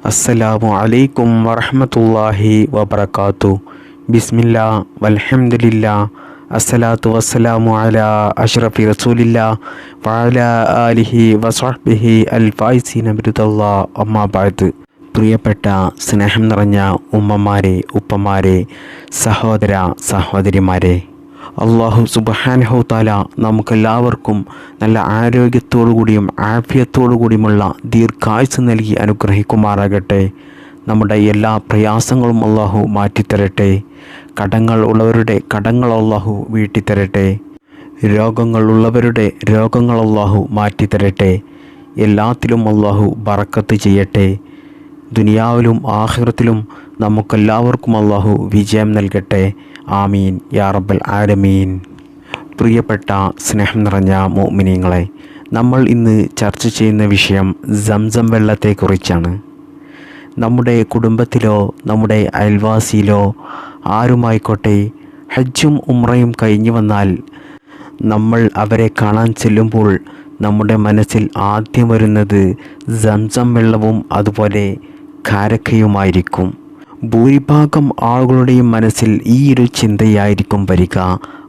അസ്സലാമു അലൈക്കും വറഹമത്തല്ലാഹി വബർക്കാത്തു ബിസ്മില്ല വൽഹംദുലില്ലാ അസ്സലാത്തു വസ്സലാമു അല അഷ്റഫി റസൂലില്ല വഅല ആലിഹി വസ്ഹബിഹി അൽ ഫായിസീന ബിരുദല്ലാ അമ്മാബാദ് പ്രിയപ്പെട്ട സ്നേഹം നിറഞ്ഞ ഉമ്മമാരെ ഉപ്പമാരെ സഹോദര സഹോദരിമാരെ അള്ളാഹു താല നമുക്കെല്ലാവർക്കും നല്ല ആരോഗ്യത്തോടു കൂടിയും ആഫിയത്തോടു കൂടിയുമുള്ള ദീർഘായുസ് നൽകി അനുഗ്രഹിക്കുമാറാകട്ടെ. നമ്മുടെ എല്ലാ പ്രയാസങ്ങളും അള്ളാഹു മാറ്റിത്തരട്ടെ. കടങ്ങൾ ഉള്ളവരുടെ കടങ്ങൾ അള്ളാഹു വീട്ടിത്തരട്ടെ. രോഗങ്ങൾ ഉള്ളവരുടെ രോഗങ്ങൾ അള്ളാഹു മാറ്റിത്തരട്ടെ. എല്ലാത്തിലും അള്ളാഹു ബറക്കത്ത് ചെയ്യട്ടെ. ദുനിയാവിലും ആഹ്റത്തിലും നമുക്കെല്ലാവർക്കും അള്ളാഹു വിജയം നൽകട്ടെ. ആമീൻ. യാ റബ്ബൽ ആലമീൻ. പ്രിയപ്പെട്ട സ്നേഹം നിറഞ്ഞ മോമിനിയങ്ങളെ നമ്മൾ ഇന്ന് ചർച്ച ചെയ്യുന്ന വിഷയം സംസം വെള്ളത്തെക്കുറിച്ചാണ്. നമ്മുടെ കുടുംബത്തിലോ നമ്മുടെ അയൽവാസിയിലോ ആരുമായിക്കോട്ടെ ഹജ്ജും ഉമ്രയും കഴിഞ്ഞു വന്നാൽ നമ്മൾ അവരെ കാണാൻ ചെല്ലുമ്പോൾ നമ്മുടെ മനസ്സിൽ ആദ്യം വരുന്നത് സംസം വെള്ളവും അതുപോലെ കാരക്കയുമായിരിക്കും. ഭൂരിഭാഗം ആളുകളുടെയും മനസ്സിൽ ഈ ഒരു ചിന്തയായിരിക്കും വരിക.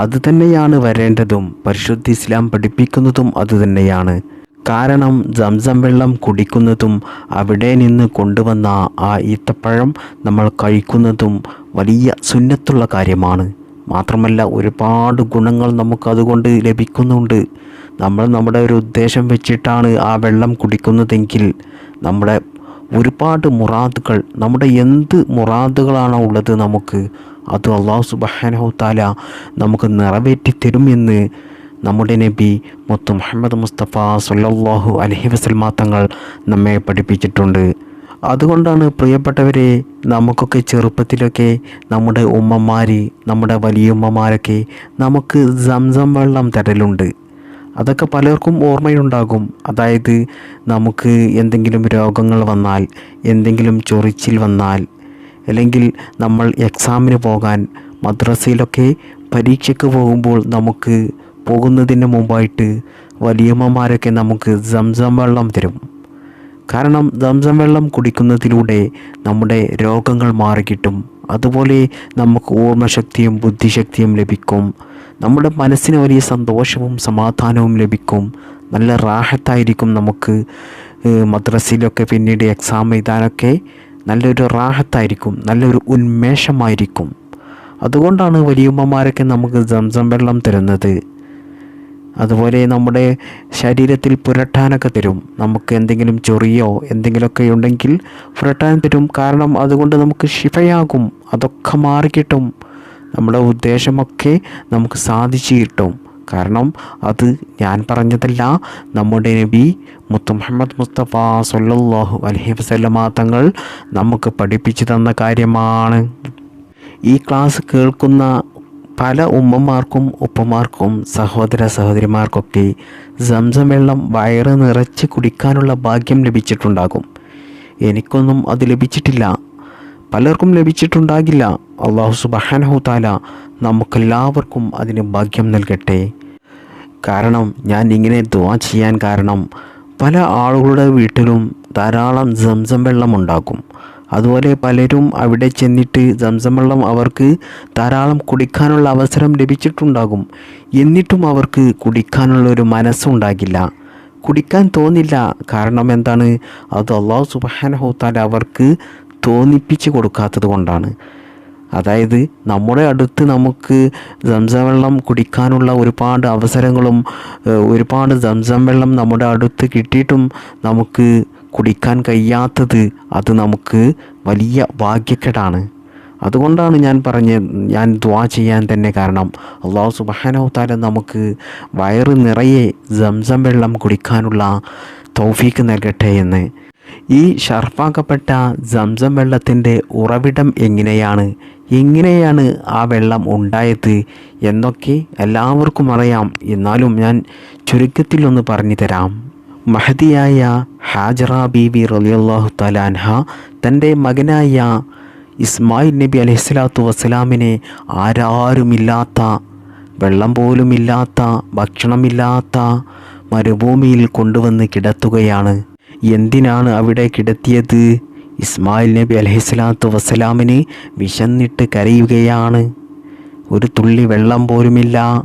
അതുതന്നെയാണ് വരേണ്ടതും പരിശുദ്ധ ഇസ്ലാം പഠിപ്പിക്കുന്നതും അതുതന്നെയാണ് കാരണം ജംസം വെള്ളം കുടിക്കുന്നതും അവിടെ നിന്ന് കൊണ്ടുവന്ന ആ ഈത്തപ്പഴം നമ്മൾ കഴിക്കുന്നതും വലിയ സുന്നത്തുള്ള കാര്യമാണ്. മാത്രമല്ല ഒരുപാട് ഗുണങ്ങൾ നമുക്കതുകൊണ്ട് ലഭിക്കുന്നുണ്ട്. നമ്മൾ നമ്മുടെ ഒരു ഉദ്ദേശം വെച്ചിട്ടാണ് ആ വെള്ളം കുടിക്കുന്നതെങ്കിൽ നമ്മുടെ ഒരുപാട് മുറാദുകൾ. നമ്മുടെ എന്ത് മുറാദുകളാണോ ഉള്ളത് നമുക്ക്? അത് അള്ളാഹു സുബഹാനഹു താല നമുക്ക് നിറവേറ്റി തരുമെന്ന് നമ്മുടെ നബി മൊത്ത മുഹമ്മദ് മുസ്തഫ സല്ലല്ലാഹു അലഹി വസൽമാ തങ്ങൾ നമ്മെ പഠിപ്പിച്ചിട്ടുണ്ട്. അതുകൊണ്ടാണ് പ്രിയപ്പെട്ടവരെ നമുക്കൊക്കെ ചെറുപ്പത്തിലൊക്കെ നമ്മുടെ ഉമ്മമാർ നമ്മുടെ വലിയ ഉമ്മമാരൊക്കെ നമുക്ക് സംസം വെള്ളം തരലുണ്ട്. അതൊക്കെ പലർക്കും ഓർമ്മയുണ്ടാകും അതായത് നമുക്ക് എന്തെങ്കിലും രോഗങ്ങൾ വന്നാൽ എന്തെങ്കിലും ചൊറിച്ചിൽ വന്നാൽ അല്ലെങ്കിൽ നമ്മൾ എക്സാമിന് പോകാൻ മദ്രസയിലൊക്കെ പരീക്ഷയ്ക്ക് പോകുമ്പോൾ നമുക്ക് പോകുന്നതിന് മുമ്പായിട്ട് വലിയമ്മമാരൊക്കെ നമുക്ക് സംസം വെള്ളം തരും. കാരണം സംസം വെള്ളം കുടിക്കുന്നതിലൂടെ നമ്മുടെ രോഗങ്ങൾ മാറിക്കിട്ടും. അതുപോലെ നമുക്ക് ഓർമ്മശക്തിയും ബുദ്ധിശക്തിയും ലഭിക്കും. നമ്മുടെ മനസ്സിന് വലിയ സന്തോഷവും സമാധാനവും ലഭിക്കും. നല്ല റാഹത്തായിരിക്കും നമുക്ക് മദ്രസയിലൊക്കെ പിന്നീട് എക്സാം എഴുതാനൊക്കെ. നല്ലൊരു റാഹത്തായിരിക്കും നല്ലൊരു ഉന്മേഷമായിരിക്കും. അതുകൊണ്ടാണ് വലിയമ്മമാരൊക്കെ നമുക്ക് സംസം വെള്ളം തരുന്നത്. അതുപോലെ നമ്മുടെ ശരീരത്തിൽ പുരട്ടാനൊക്കെ തരും. നമുക്ക് എന്തെങ്കിലും ചൊറിയോ എന്തെങ്കിലുമൊക്കെ ഉണ്ടെങ്കിൽ പുരട്ടാൻ തരും. കാരണം അതുകൊണ്ട് നമുക്ക് ശിഫയാകും അതൊക്കെ മാറിക്കിട്ടും. നമ്മുടെ ഉദ്ദേശമൊക്കെ നമുക്ക് സാധിച്ചു കിട്ടും. കാരണം അത് ഞാൻ പറഞ്ഞതല്ല നമ്മുടെ നബി മുത്തു മുഹമ്മദ് മുസ്തഫ സല്ലല്ലാഹു അലഹി വസല്ലമ തങ്ങൾ നമുക്ക് പഠിപ്പിച്ചു തന്ന കാര്യമാണ്. ഈ ക്ലാസ് കേൾക്കുന്ന പല ഉമ്മമാർക്കും ഉപ്പമാർക്കും സഹോദര സഹോദരിമാർക്കൊക്കെ സംസം വെള്ളം വയറ് നിറച്ച് കുടിക്കാനുള്ള ഭാഗ്യം ലഭിച്ചിട്ടുണ്ടാകും. എനിക്കൊന്നും അത് ലഭിച്ചിട്ടില്ല. പലർക്കും ലഭിച്ചിട്ടുണ്ടാകില്ല. അള്ളാഹു സുബഹാനഹു താല നമുക്കെല്ലാവർക്കും അതിന് ഭാഗ്യം നൽകട്ടെ. കാരണം ഞാൻ ഇങ്ങനെ ദുവാ ചെയ്യാൻ കാരണം പല ആളുകളുടെ വീട്ടിലും ധാരാളം സംസം വെള്ളം ഉണ്ടാകും. അതുപോലെ പലരും അവിടെ ചെന്നിട്ട് സംസം വെള്ളം അവർക്ക് ധാരാളം കുടിക്കാനുള്ള അവസരം ലഭിച്ചിട്ടുണ്ടാകും. എന്നിട്ടും അവർക്ക് കുടിക്കാനുള്ള ഒരു മനസ്സുണ്ടാകില്ല കുടിക്കാൻ തോന്നില്ല. കാരണം എന്താണ്? അത് അള്ളാഹു സുബാനഹോത്താൽ അവർക്ക് തോന്നിപ്പിച്ച് കൊടുക്കാത്തത് കൊണ്ടാണ്. അതായത് നമ്മുടെ അടുത്ത് നമുക്ക് സംസം വെള്ളം കുടിക്കാനുള്ള ഒരുപാട് അവസരങ്ങളും ഒരുപാട് സംസം വെള്ളം നമ്മുടെ അടുത്ത് കിട്ടിയിട്ടും നമുക്ക് കുടിക്കാൻ കഴിയാത്തത് അത് നമുക്ക് വലിയ ഭാഗ്യക്കേടാണ്. അതുകൊണ്ടാണ് ഞാൻ പറഞ്ഞ് ഞാൻ ദ്വാ ചെയ്യാൻ തന്നെ കാരണം അള്ളാഹു സുബാനവത്താല നമുക്ക് വയറ് നിറയെ സംസം വെള്ളം കുടിക്കാനുള്ള തൗഫീക്ക് നൽകട്ടെ എന്ന്. ഈ ഷർഫാക്കപ്പെട്ട സംസം വെള്ളത്തിന്റെ ഉറവിടം എങ്ങനെയാണ്? എങ്ങനെയാണ് ആ വെള്ളം ഉണ്ടായത് എന്നൊക്കെ എല്ലാവർക്കും അറിയാം. എന്നാലും ഞാൻ ചുരുക്കത്തിൽ ഒന്ന് പറഞ്ഞു തരാം. മഹതിയായ ഹാജറ ബീബി റലിയല്ലാഹു തലാൻഹ തന്റെ മകനായ ഇസ്മായിൽ നബി അലൈഹിസ്ലാത്തു വസ്സലാമിനെ ആരാരുമില്ലാത്ത വെള്ളം പോലുമില്ലാത്ത ഭക്ഷണമില്ലാത്ത മരുഭൂമിയിൽ കൊണ്ടുവന്ന് കിടത്തുകയാണ്. എന്തിനാണ് അവിടെ കിടത്തിയത്? ഇസ്മായിൽ നബി അലഹിസ്ലാത്തു വസ്സലാമിന് വിശന്നിട്ട് കരയുകയാണ്. ഒരു തുള്ളി വെള്ളം പോലുമില്ല.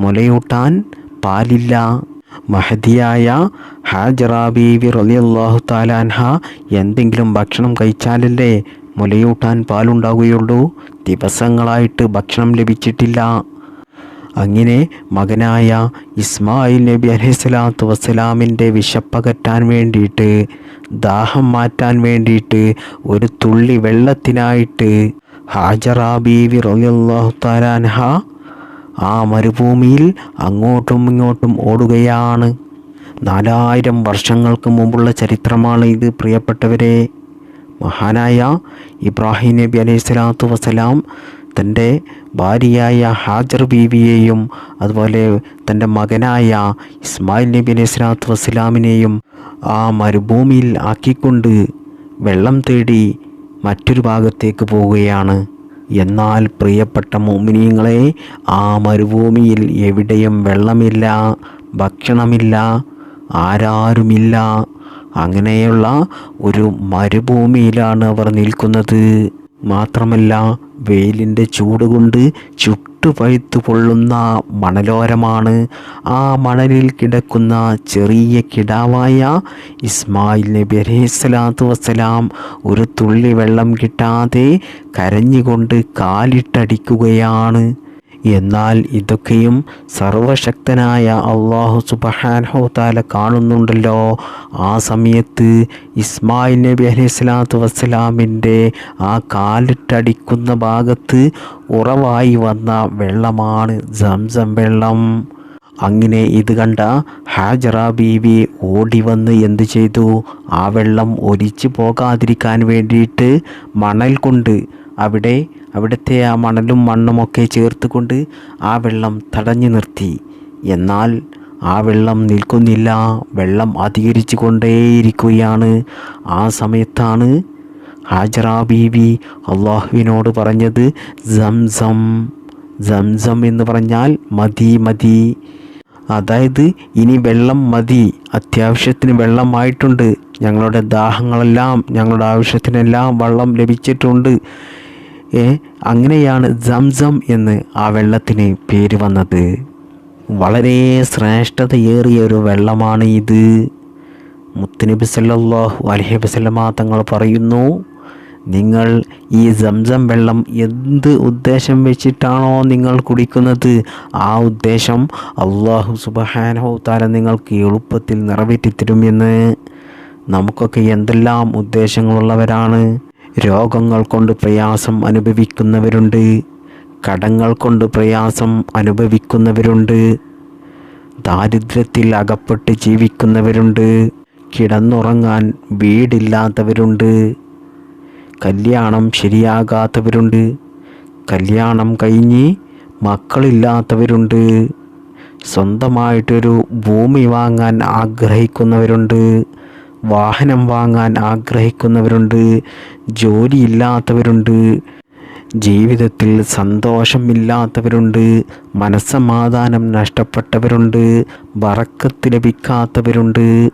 മുലയൂട്ടാൻ പാലില്ല. മഹദിയായ ഹാജറ ബീവി റലിയല്ലാഹു താലാൻഹ എന്തെങ്കിലും ഭക്ഷണം കഴിച്ചാലല്ലേ മുലയൂട്ടാൻ പാലുണ്ടാവുകയുള്ളൂ? ദിവസങ്ങളായിട്ട് ഭക്ഷണം ലഭിച്ചിട്ടില്ല. അങ്ങനെ മകനായ ഇസ്മായിൽ നബി അലൈഹിസ്സലാത്തു വസ്സലാമിന്റെ വിശപ്പകറ്റാൻ വേണ്ടിയിട്ട് ദാഹം മാറ്റാൻ വേണ്ടിയിട്ട് ഒരു തുള്ളി വെള്ളത്തിനായിട്ട് ഹാജറ ബീവി റളിയല്ലാഹു താലാൻഹ ആ മരുഭൂമിയിൽ അങ്ങോട്ടും ഇങ്ങോട്ടും ഓടുകയാണ്. നാലായിരം വർഷങ്ങൾക്ക് മുമ്പുള്ള ചരിത്രമാണ് ഇത് പ്രിയപ്പെട്ടവരെ. മഹാനായ ഇബ്രാഹിം നബി അലൈഹി സ്വലാത്തു വസ്സലാം തന്റെ ഭാര്യയായ ഹാജർ ബീവിയെയും അതുപോലെ തന്റെ മകനായ ഇസ്മായിൽ നബി അലൈഹി സ്വലാത്തു വസ്സലാമിനെയും ആ മരുഭൂമിയിൽ ആക്കിക്കൊണ്ട് വെള്ളം തേടി മറ്റൊരു ഭാഗത്തേക്ക് പോവുകയാണ്. എന്നാൽ പ്രിയപ്പെട്ട മോമിനിയങ്ങളെ ആ മരുഭൂമിയിൽ എവിടെയും വെള്ളമില്ല ഭക്ഷണമില്ല ആരാരുമില്ല. അങ്ങനെയുള്ള ഒരു മരുഭൂമിയിലാണ് അവർ നിൽക്കുന്നത്. മാത്രമല്ല വെയിലിന്റെ ചൂട് കൊണ്ട് ചുട്ടുപഴുത്തു പൊള്ളുന്ന മണലോരമാണ്. ആ മണലിൽ കിടക്കുന്ന ചെറിയ കിടാവായ ഇസ്മായിൽ നബി അലൈഹിസ്സലാത്തു വസ്സലാം ഒരു തുള്ളി വെള്ളം കിട്ടാതെ കരഞ്ഞുകൊണ്ട് കാലിട്ടടിക്കുകയാണ്. എന്നാൽ ഇതൊക്കെയും സർവശക്തനായ അള്ളാഹു സുബഹാൻഹോത്താല താല കാണുന്നുണ്ടല്ലോ. ആ സമയത്ത് ഇസ്മായിൽ നബി അലൈഹി സ്വലാത്തു വസ്സലാമിന്റെ ആ കാലിട്ടടിക്കുന്ന ഭാഗത്ത് ഉറവായി വന്ന വെള്ളമാണ് ജംസം വെള്ളം. അങ്ങനെ ഇത് കണ്ട ഹാജറ ബീവി ഓടി വന്ന് എന്ത് ചെയ്തു? ആ വെള്ളം ഒലിച്ചു പോകാതിരിക്കാൻ വേണ്ടിയിട്ട് മണൽ കൊണ്ട് അവിടെ അവിടുത്തെ ആ മണലും മണ്ണുമൊക്കെ ചേർത്തുകൊണ്ട് ആ വെള്ളം തടഞ്ഞു നിർത്തി. എന്നാൽ ആ വെള്ളം നിൽക്കുന്നില്ല. വെള്ളം അധികരിച്ചു കൊണ്ടേയിരിക്കുകയാണ് ആ സമയത്താണ് ഹാജറ ബീവി അള്ളാഹുവിനോട് പറഞ്ഞത് സംസം സംസം എന്ന് പറഞ്ഞാൽ മതി മതി. അതായത് ഇനി വെള്ളം മതി. അത്യാവശ്യത്തിന് വെള്ളമായിട്ടുണ്ട്. ഞങ്ങളുടെ ദാഹങ്ങളെല്ലാം ഞങ്ങളുടെ ആവശ്യത്തിനെല്ലാം വെള്ളം ലഭിച്ചിട്ടുണ്ട്. അങ്ങനെയാണ് സംസം എന്ന് ആ വെള്ളത്തിന് പേര് വന്നത്. വളരെ ശ്രേഷ്ഠതയേറിയ ഒരു വെള്ളമാണ് ഇത്. മുത്തനബി സല്ലാഹു അലഹി വസ്ലമ തങ്ങൾ പറയുന്നു നിങ്ങൾ ഈ സംസം വെള്ളം എന്ത് ഉദ്ദേശം വെച്ചിട്ടാണോ നിങ്ങൾ കുടിക്കുന്നത്? ആ ഉദ്ദേശം അള്ളാഹു സുബഹാനഹു താര നിങ്ങൾക്ക് എളുപ്പത്തിൽ നിറവേറ്റിത്തരുമെന്ന് നമുക്കൊക്കെ എന്തെല്ലാം ഉദ്ദേശങ്ങളുള്ളവരാണ്? രോഗങ്ങൾ കൊണ്ട് പ്രയാസം അനുഭവിക്കുന്നവരുണ്ട്. കടങ്ങൾ കൊണ്ട് പ്രയാസം അനുഭവിക്കുന്നവരുണ്ട്. ദാരിദ്ര്യത്തിൽ അകപ്പെട്ട് ജീവിക്കുന്നവരുണ്ട്. കിടന്നുറങ്ങാൻ വീടില്ലാത്തവരുണ്ട്. കല്യാണം ശരിയാകാത്തവരുണ്ട്. കല്യാണം കഴിഞ്ഞ് മക്കളില്ലാത്തവരുണ്ട്. സ്വന്തമായിട്ടൊരു ഭൂമി വാങ്ങാൻ ആഗ്രഹിക്കുന്നവരുണ്ട്. വാഹനം വാങ്ങാൻ ആഗ്രഹിക്കുന്നവരുണ്ട് ജോലിയില്ലാത്തവരുണ്ട് ജീവിതത്തിൽ സന്തോഷമില്ലാത്തവരുണ്ട് മനസ്സമാധാനം നഷ്ടപ്പെട്ടവരുണ്ട് വറക്കത്ത് ലഭിക്കാത്തവരുണ്ട്.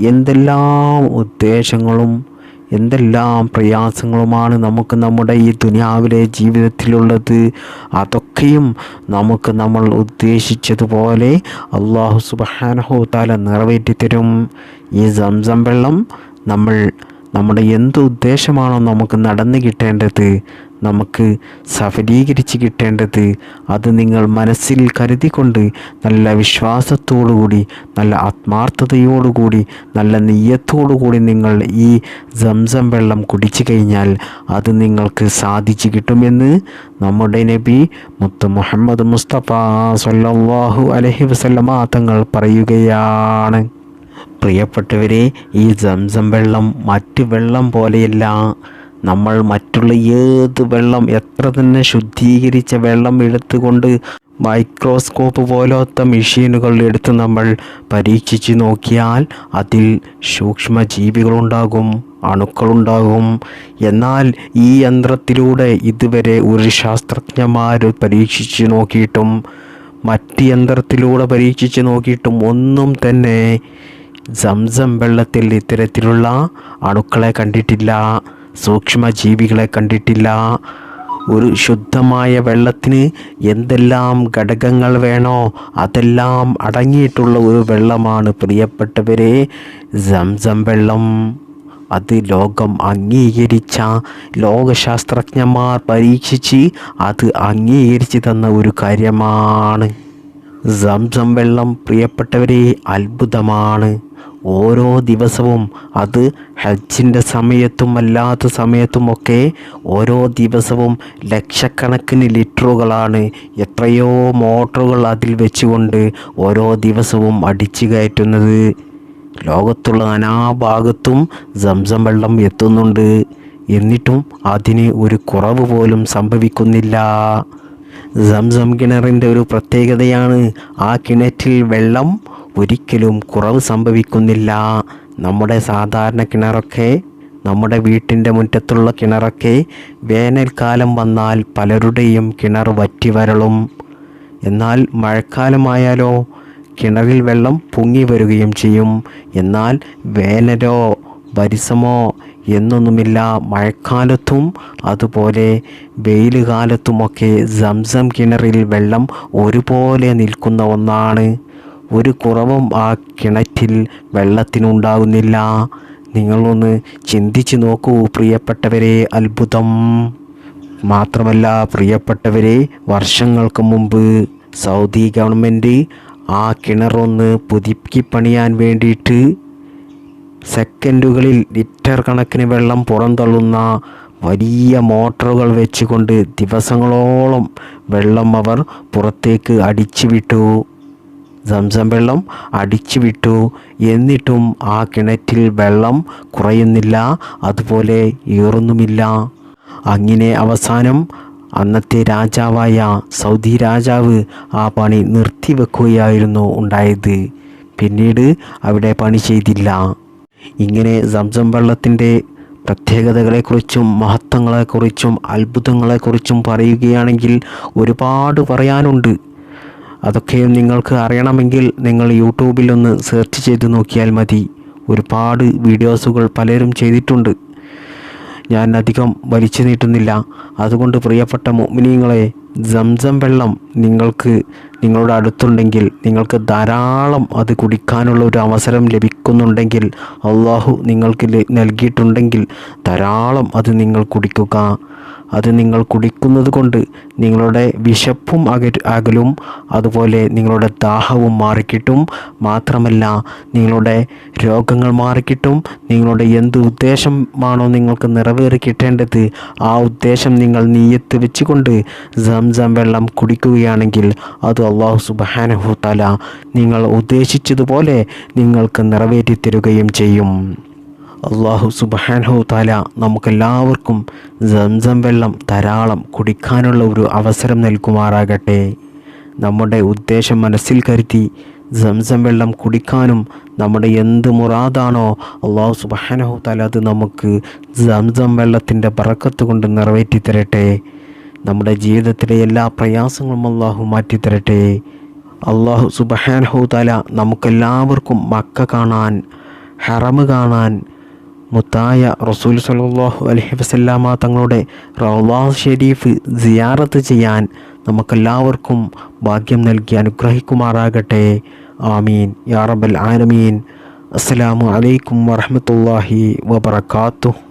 എന്തെല്ലാം ഉദ്ദേശങ്ങളും എന്തെല്ലാം പ്രയാസങ്ങളുമാണ് നമുക്ക് നമ്മുടെ ഈ ദുനിയാവിലെ ജീവിതത്തിലുള്ളത്. അതൊക്കെയും നമുക്ക് നമ്മൾ ഉദ്ദേശിച്ചതുപോലെ അള്ളാഹു സുബാനഹു താല നിറവേറ്റിത്തരും. ഈ സംസം വെള്ളം നമ്മൾ നമ്മുടെ എന്ത് ഉദ്ദേശമാണോ നമുക്ക് നടന്നു കിട്ടേണ്ടത് നമുക്ക് സഫലീകരിച്ച് കിട്ടേണ്ടത് അത് നിങ്ങൾ മനസ്സിൽ കരുതിക്കൊണ്ട് നല്ല വിശ്വാസത്തോടുകൂടി നല്ല ആത്മാർത്ഥതയോടുകൂടി നല്ല നെയ്യത്തോടുകൂടി നിങ്ങൾ ഈ സംസം വെള്ളം കുടിച്ചു കഴിഞ്ഞാൽ അത് നിങ്ങൾക്ക് സാധിച്ചു കിട്ടുമെന്ന് നമ്മുടെ നബി മുത്ത് മുഹമ്മദ് മുസ്തഫ സല്ലാഹു അലഹി വസല്ലമ തങ്ങൾ പറയുകയാണ്. പ്രിയപ്പെട്ടവരെ ഈ ജംസം വെള്ളം മറ്റു വെള്ളം പോലെയല്ല. നമ്മൾ മറ്റുള്ള ഏത് വെള്ളം എത്ര തന്നെ ശുദ്ധീകരിച്ച വെള്ളം എടുത്തുകൊണ്ട് മൈക്രോസ്കോപ്പ് പോലത്തെ മെഷീനുകൾ എടുത്ത് നമ്മൾ പരീക്ഷിച്ച് നോക്കിയാൽ അതിൽ സൂക്ഷ്മജീവികളുണ്ടാകും അണുക്കളുണ്ടാകും. എന്നാൽ ഈ യന്ത്രത്തിലൂടെ ഇതുവരെ ഒരു ശാസ്ത്രജ്ഞന്മാർ പരീക്ഷിച്ച് നോക്കിയിട്ടും മറ്റ് യന്ത്രത്തിലൂടെ പരീക്ഷിച്ച് നോക്കിയിട്ടും ഒന്നും തന്നെ സംസം വെള്ളത്തിൽ ഇത്തരത്തിലുള്ള അണുക്കളെ കണ്ടിട്ടില്ല സൂക്ഷ്മജീവികളെ കണ്ടിട്ടില്ല. ഒരു ശുദ്ധമായ വെള്ളത്തിന് എന്തെല്ലാം ഘടകങ്ങൾ വേണോ അതെല്ലാം അടങ്ങിയിട്ടുള്ള ഒരു വെള്ളമാണ്. പ്രിയപ്പെട്ടവരെ സംസം വെള്ളം അത് ലോകം അംഗീകരിച്ച ലോകശാസ്ത്രജ്ഞന്മാർ പരീക്ഷിച്ച് അത് അംഗീകരിച്ച് തന്ന ഒരു കാര്യമാണ്. സംസം വെള്ളം പ്രിയപ്പെട്ടവരെ അത്ഭുതമാണ്. ഓരോ ദിവസവും അത് ഹജ്ജിന്റെ സമയത്തും അല്ലാത്ത സമയത്തുമൊക്കെ ഓരോ ദിവസവും ലക്ഷക്കണക്കിന് ലിറ്ററുകളാണ് എത്രയോ മോട്ടറുകൾ അതിൽ വെച്ചുകൊണ്ട് ഓരോ ദിവസവും അടിച്ചു കയറ്റുന്നത്. ലോകത്തുള്ള നാനാഭാഗത്തും സംസം വെള്ളം എത്തുന്നുണ്ട്. എന്നിട്ടും അതിന് ഒരു കുറവ് പോലും സംഭവിക്കുന്നില്ല. സംസം കിണറിന്റെ ഒരു പ്രത്യേകതയാണ് ആ കിണറ്റിൽ വെള്ളം ഒരിക്കലും കുറവ് സംഭവിക്കുന്നില്ല. നമ്മുടെ സാധാരണ കിണറൊക്കെ നമ്മുടെ വീട്ടിന്റെ മുറ്റത്തുള്ള കിണറൊക്കെ വേനൽക്കാലം വന്നാൽ പലരുടെയും കിണർ വറ്റി വരളും. എന്നാൽ മഴക്കാലമായാലോ കിണറിൽ വെള്ളം പൊങ്ങി വരികയും ചെയ്യും. എന്നാൽ വേനലോ പരിസമോ എന്നൊന്നുമില്ല. മഴക്കാലത്തും അതുപോലെ വെയിൽ കാലത്തുമൊക്കെ സംസം കിണറിൽ വെള്ളം ഒരുപോലെ നിൽക്കുന്ന ഒന്നാണ്. ഒരു കുറവും ആ കിണറ്റിൽ വെള്ളത്തിനുണ്ടാകുന്നില്ല നിങ്ങളൊന്ന് ചിന്തിച്ചു നോക്കൂ പ്രിയപ്പെട്ടവരെ. അത്ഭുതം. മാത്രമല്ല പ്രിയപ്പെട്ടവരെ വർഷങ്ങൾക്ക് മുമ്പ് സൗദി ഗവൺമെന്റ് ആ കിണറൊന്ന് പുതുക്കി പണിയാൻ വേണ്ടിയിട്ട് സെക്കൻഡുകളിൽ ലിറ്റർ കണക്കിന് വെള്ളം പുറന്തള്ളുന്ന വലിയ മോട്ടറുകൾ വെച്ചുകൊണ്ട് ദിവസങ്ങളോളം വെള്ളം അവർ പുറത്തേക്ക് അടിച്ചു വിട്ടു സംസം വെള്ളം അടിച്ചു വിട്ടു എന്നിട്ടും ആ കിണറ്റിൽ വെള്ളം കുറയുന്നില്ല അതുപോലെ ഏറുന്നുമില്ല. അങ്ങനെ അവസാനം അന്നത്തെ രാജാവായ സൗദി രാജാവ് ആ പണി നിർത്തിവെക്കുകയായിരുന്നു ഉണ്ടായത്. പിന്നീട് അവിടെ പണി ചെയ്തില്ല. ഇങ്ങനെ സംസം വെള്ളത്തിന്റെ പ്രത്യേകതകളെക്കുറിച്ചും മഹത്വങ്ങളെക്കുറിച്ചും അത്ഭുതങ്ങളെക്കുറിച്ചും പറയുകയാണെങ്കിൽ ഒരുപാട് പറയാനുണ്ട്. അതൊക്കെയും നിങ്ങൾക്ക് അറിയണമെങ്കിൽ നിങ്ങൾ യൂട്യൂബിൽ ഒന്ന് സെർച്ച് ചെയ്ത് നോക്കിയാൽ മതി. ഒരുപാട് വീഡിയോസുകൾ പലരും ചെയ്തിട്ടുണ്ട്. ഞാൻ അധികം വലിച്ചു നീട്ടുന്നില്ല. അതുകൊണ്ട് പ്രിയപ്പെട്ട മുഅ്മിനീങ്ങളെ സംസം വെള്ളം നിങ്ങൾക്ക് നിങ്ങളുടെ അടുത്തുണ്ടെങ്കിൽ നിങ്ങൾക്ക് ധാരാളം അത് കുടിക്കാനുള്ള ഒരു അവസരം ലഭിക്കുന്നുണ്ടെങ്കിൽ അള്ളാഹു നിങ്ങൾക്ക് നൽകിയിട്ടുണ്ടെങ്കിൽ ധാരാളം അത് നിങ്ങൾ കുടിക്കുക. അത് നിങ്ങൾ കുടിക്കുന്നത് കൊണ്ട് നിങ്ങളുടെ വിശപ്പും അക അകലും അതുപോലെ നിങ്ങളുടെ ദാഹവും മാറിക്കിട്ടും. മാത്രമല്ല നിങ്ങളുടെ രോഗങ്ങൾ മാറിക്കിട്ടും. നിങ്ങളുടെ എന്ത് ഉദ്ദേശമാണോ നിങ്ങൾക്ക് നിറവേറി കിട്ടേണ്ടത് ആ ഉദ്ദേശം നിങ്ങൾ നീയത്ത് വെച്ചുകൊണ്ട് സംസം വെള്ളം കുടിക്കുകയാണെങ്കിൽ അത് അള്ളാഹു സുബാനഹു തല നിങ്ങൾ ഉദ്ദേശിച്ചതുപോലെ നിങ്ങൾക്ക് നിറവേറ്റി തരുകയും ചെയ്യും. അള്ളാഹു സുബാനഹു താല നമുക്കെല്ലാവർക്കും സംസം വെള്ളം ധാരാളം കുടിക്കാനുള്ള ഒരു അവസരം നൽകുമാറാകട്ടെ. നമ്മുടെ ഉദ്ദേശം മനസ്സിൽ കരുതി സംസം വെള്ളം കുടിക്കാനും നമ്മുടെ എന്ത് മുറാദാണോ അള്ളാഹു സുബാനഹു താല അത് നമുക്ക് സംസം വെള്ളത്തിന്റെ പറക്കത്ത് കൊണ്ട് നിറവേറ്റി തരട്ടെ. നമ്മുടെ ജീവിതത്തിലെ എല്ലാ പ്രയാസങ്ങളും അള്ളാഹു മാറ്റിത്തരട്ടെ അള്ളാഹു സുബഹാനഹു താല നമുക്കെല്ലാവർക്കും മക്ക കാണാൻ ഹറമ് കാണാൻ മുത്തായ റസൂൽ സലാഹു അലഹി വസ്ല്ലാമ തങ്ങളുടെ റവാസ് ഷെരീഫ് സിയാറത്ത് ചെയ്യാൻ നമുക്കെല്ലാവർക്കും ഭാഗ്യം നൽകി അനുഗ്രഹിക്കുമാറാകട്ടെ. ആമീൻ. യാ റബൽ ആലമീൻ. അസ്സലാമു അലൈക്കും വറഹ്മത്തുള്ളാഹി വബറകാതുഹു.